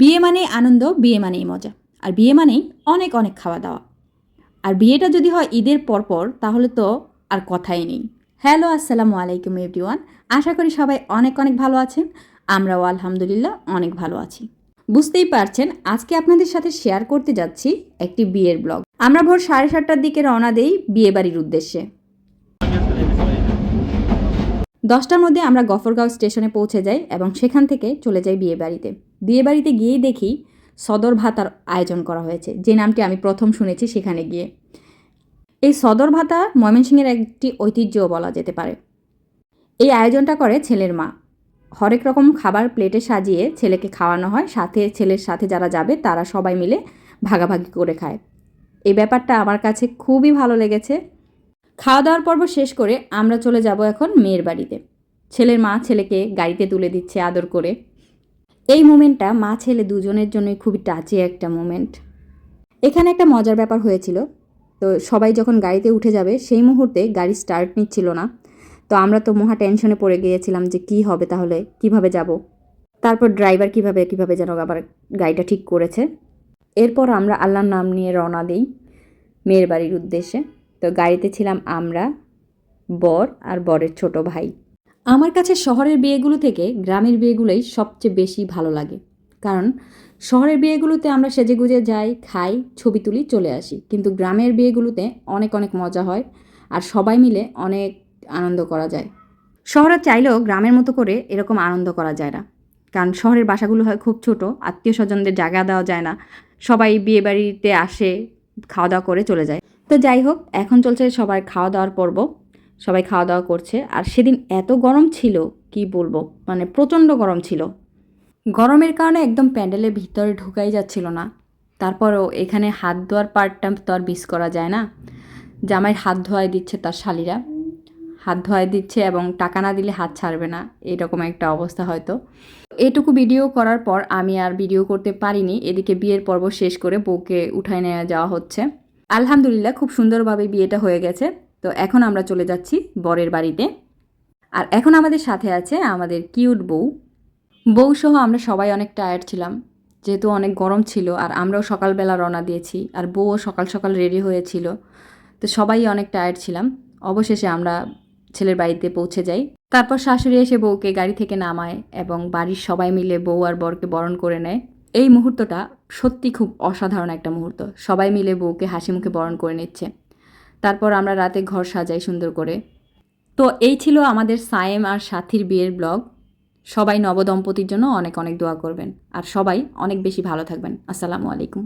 বিয়ে মানেই আনন্দ, বিয়ে মানেই মজা। আর বিয়ে মানেই অনেক অনেক খাওয়া দাওয়া। আর বিয়েটা যদি হয় ঈদের পরপর, তাহলে তো আর কথাই নেই। হ্যালো, আসসালামু আলাইকুম এভরিওয়ান। আশা করি সবাই অনেক অনেক ভালো আছেন। আমরাও আলহামদুলিল্লাহ অনেক ভালো আছি। বুঝতেই পারছেন, আজকে আপনাদের সাথে শেয়ার করতে যাচ্ছি একটি বিয়ের ব্লগ। আমরা ভোর সাড়ে সাতটার দিকে রওনা দেই বিয়ে বাড়ির উদ্দেশ্যে। দশটার মধ্যে আমরা গফরগাঁও স্টেশনে পৌঁছে যাই এবং সেখান থেকে চলে যাই বিয়ে বাড়িতে বিয়ে বাড়িতে গিয়েই দেখি সদর ভাতার আয়োজন করা হয়েছে, যে নামটি আমি প্রথম শুনেছি সেখানে গিয়ে। এই সদর ভাতা ময়মনসিংহের একটি ঐতিহ্য বলা যেতে পারে। এই আয়োজনটা করে ছেলের মা। হরেক রকম খাবার প্লেটে সাজিয়ে ছেলেকে খাওয়ানো হয়, সাথে ছেলের সাথে যারা যাবে তারা সবাই মিলে ভাগাভাগি করে খায়। এই ব্যাপারটা আমার কাছে খুবই ভালো লেগেছে। খাওয়া দাওয়ার পর্ব শেষ করে আমরা চলে যাব এখন মেয়ের বাড়িতে। ছেলের মা ছেলেকে গাড়িতে তুলে দিচ্ছে আদর করে। এই মোমেন্টটা মা ছেলে দুজনের জন্যই খুবই টাচি একটা মোমেন্ট। এখানে একটা মজার ব্যাপার হয়েছিল। তো সবাই যখন গাড়িতে উঠে যাবে, সেই মুহূর্তে গাড়ি স্টার্ট নিচ্ছিল না। তো আমরা তো মহা টেনশনে পড়ে গিয়েছিলাম যে কি হবে তাহলে, কীভাবে যাব? তারপর ড্রাইভার কীভাবে কীভাবে যেন আবার গাড়িটা ঠিক করেছে। এরপর আমরা আল্লাহর নাম নিয়ে রওনা দিই মেয়ের বাড়ির উদ্দেশ্যে। তো গাড়িতে ছিলাম আমরা, বর আর বরের ছোট ভাই। আমার কাছে শহরের বিয়েগুলো থেকে গ্রামের বিয়েগুলোই সবচেয়ে বেশি ভালো লাগে। কারণ শহরের বিয়েগুলোতে আমরা সেজেগুজে যাই, খাই, ছবি তুলি, চলে আসি। কিন্তু গ্রামের বিয়েগুলোতে অনেক অনেক মজা হয় আর সবাই মিলে অনেক আনন্দ করা যায়। শহরে চাইলেও গ্রামের মতো করে এরকম আনন্দ করা যায় না। কারণ শহরের বাসাগুলো হয় খুব ছোট আত্মীয় স্বজনদের জায়গা দেওয়া যায় না। সবাই বিয়ে বাড়িতে আসে, খাওয়া দাওয়া করে চলে যায়। তো যাই হোক, এখন চলছে সবার খাওয়া দাওয়ার পর্ব। সবাই খাওয়া দাওয়া করছে। আর সেদিন এত গরম ছিল, কি বলব? মানে প্রচণ্ড গরম ছিল। গরমের কারণে একদম প্যান্ডেলের ভিতরে ঢুকাই যাচ্ছিল না। তারপরও এখানে হাত ধোয়ার পার্টটা তো আর মিস করা যায় না। জামাইয়ের হাত ধোয়াই দিচ্ছে তার শালিরা। হাত ধোয়াই দিচ্ছে এবং টাকা না দিলে হাত ছাড়বে না, এরকম একটা অবস্থা হয়তো। এটুকু ভিডিও করার পর আমি আর ভিডিও করতে পারিনি। এদিকে বিয়ের পর্ব শেষ করে বউকে উঠায় নেওয়া যাওয়া হচ্ছে। আলহামদুলিল্লাহ, খুব সুন্দরভাবে বিয়েটা হয়ে গেছে। তো এখন আমরা চলে যাচ্ছি বরের বাড়িতে। আর এখন আমাদের সাথে আছে আমাদের কিউট বউ। বউ সহ আমরা সবাই অনেক টায়ার্ড ছিলাম, যেহেতু অনেক গরম ছিল আর আমরাও সকালবেলা রওনা দিয়েছি আর বউও সকাল সকাল রেডি হয়েছিল, তো সবাই অনেক টায়ার্ড ছিলাম। অবশেষে আমরা ছেলের বাড়িতে পৌঁছে যাই। তারপর শাশুড়ি এসে বউকে গাড়ি থেকে নামায় এবং বাড়ির সবাই মিলে বউ আর বরকে বরণ করে নেয়। এই মুহূর্তটা সত্যি খুব অসাধারণ একটা মুহূর্ত। সবাই মিলে বউকে হাসি মুখে বরণ করে নিচ্ছে। তারপর আমরা রাতে ঘর সাজাই সুন্দর করে। তো এই ছিল আমাদের সায়েম আর সাথীর বিয়ের ব্লগ। সবাই নবদম্পতির জন্য অনেক অনেক দোয়া করবেন। আর সবাই অনেক বেশি ভালো থাকবেন। আসসালামু আলাইকুম।